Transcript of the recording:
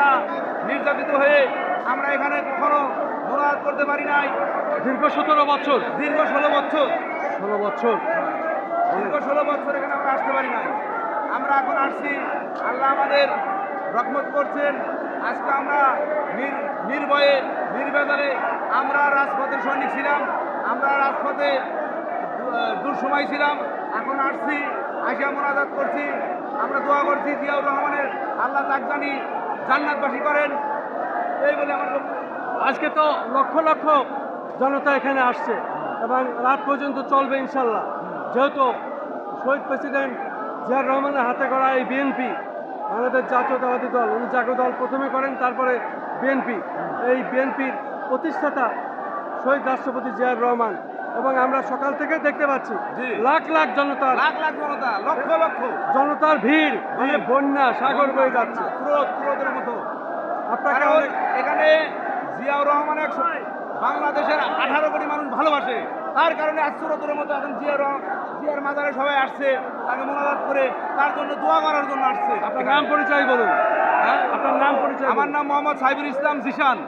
আমরা নির্যাতিত হয়ে আমরা এখানে কখনো মোনাজাত করতে পারি নাই। দীর্ঘ সতেরো বছর। দীর্ঘ ষোলো বছর। ষোলো বছর। দীর্ঘ ষোলো বছর এখানে আমরা আসতে পারি নাই। আমরা এখন আসছি আল্লাহ আমাদের রকমত করছেন। আজকে আমরা নির- নির্ভয়ে নির্বেদনে আমরা রাজপথের সৈনিক ছিলাম। আমরা রাজপথে দুঃসময় ছিলাম। এখন আসছি আসিয়া মোনাজাত করছি। আমরা দোয়া করছি জিয়াউর রহমানের আল্লাহ তাক জানি জান্নাতবাসী করেন। এই বলে আমার আজকে তো লক্ষ লক্ষ জনতা এখানে আসছে এবং রাত পর্যন্ত চলবে ইনশাল্লাহ। যেহেতু শহীদ প্রেসিডেন্ট জিয়ার রহমানের হাতে করা এই বিএনপি, বাংলাদেশ জাতীয়তাবাদী দল, উনি জাতীয় দল প্রথমে করেন, তারপরে বিএনপি। এই বিএনপির প্রতিষ্ঠাতা শহীদ রাষ্ট্রপতি জিয়ার রহমান। এবং আমরা সকাল থেকে দেখতে পাচ্ছি। লাখ লাখ জনতা লাখ লাখ জনতা লক্ষ লক্ষ। জনতার ভিড় মানে বন্যা সাগর বয়ে যাচ্ছে। স্রোতের মতো। আপনাকে এখানে জিয়াউর রহমান এক বাংলাদেশের আঠারো কোটি মানুষ ভালোবাসে। তার কারণে আশ্চর্যের মতো এখন জিয়ার রহ- জিয়ার মাজারে সবাই আসছে তাকে মোনাজাত করে তার জন্য দোয়া করার জন্য আসছে। আপনার নাম পরিচয় বলুন। হ্যাঁ? আপনার নাম পরিচয় আমার নাম মোহাম্মদ সাইবুল ইসলাম জিশান।